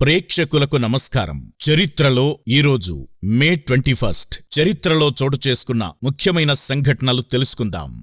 ప్రేక్షకులకు నమస్కారం. చరిత్రలో ఈరోజు మే ట్వంటీ ఫస్ట్. చరిత్రలో చోటు చేసుకున్న ముఖ్యమైన సంఘటనలు తెలుసుకుందాం.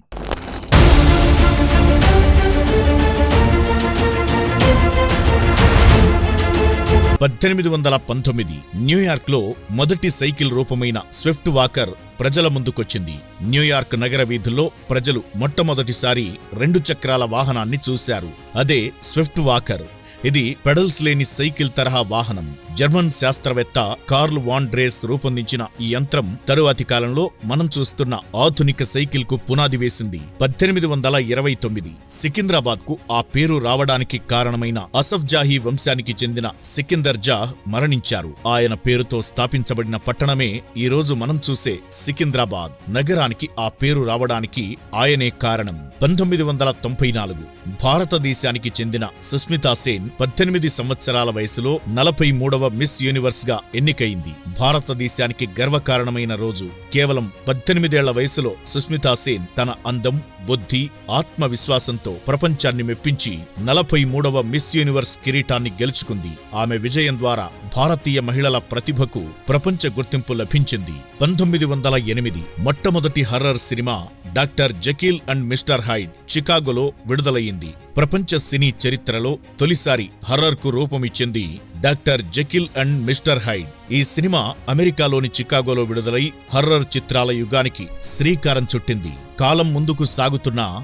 పద్దెనిమిది వందల పంతొమ్మిది న్యూయార్క్లో మొదటి సైకిల్ రూపమైన స్విఫ్ట్ వాకర్ ప్రజల ముందుకొచ్చింది. న్యూయార్క్ నగర వీధుల్లో ప్రజలు మొట్టమొదటిసారి రెండు చక్రాల వాహనాన్ని చూశారు. అదే స్విఫ్ట్ వాకర్. ఇది పెడల్స్ లేని సైకిల్ తరహా వాహనం. జర్మన్ శాస్త్రవేత్త కార్ల్ వాన్ డ్రేస్ రూపొందించిన ఈ యంత్రం తరువాతి కాలంలో మనం చూస్తున్న ఆధునిక సైకిల్కు పునాది వేసింది. పద్దెనిమిది వందల ఇరవై తొమ్మిది సికింద్రాబాద్కు ఆ పేరు రావడానికి కారణమైన అసఫ్ జాహీ వంశానికి చెందిన సికిందర్ జాహ్ మరణించారు. ఆయన పేరుతో స్థాపించబడిన పట్టణమే ఈ రోజు మనం చూసే సికింద్రాబాద్. నగరానికి ఆ పేరు రావడానికి ఆయనే కారణం. పంతొమ్మిది వందల తొంభై నాలుగు భారతదేశానికి చెందిన సుస్మితా సేన్ పద్దెనిమిది సంవత్సరాల వయసులో నలభై మూడవ మిస్ యూనివర్స్గా ఎన్నికయింది భారతదేశానికి గర్వకారణమైన రోజు. కేవలం పద్దెనిమిదేళ్ళ వయసులో సుస్మితా సేన్ తన అందం బుద్ధి ఆత్మవిశ్వాసంతో ప్రపంచాన్ని మెప్పించి నలభై మూడవ మిస్ యూనివర్స్ కిరీటాన్ని గెలుచుకుంది. ఆమె విజయం ద్వారా భారతీయ మహిళల ప్రతిభకు ప్రపంచ గుర్తింపు లభించింది. పంతొమ్మిది వందల ఎనిమిది మొట్టమొదటి horror cinema doctor Jekyll and mister Hyde చికాగోలో విడుదలయ్యింది. ప్రపంచ సినీ చరిత్రలో తొలిసారి హర్రర్కు రూపమిచ్చింది doctor Jekyll and mister Hyde. ఈ సినిమా అమెరికాలోని చికాగోలో విడుదలై హర్రర్ చిత్రాల యుగానికి శ్రీకారం చుట్టింది. కాలం ముందుకు సాగుతున్న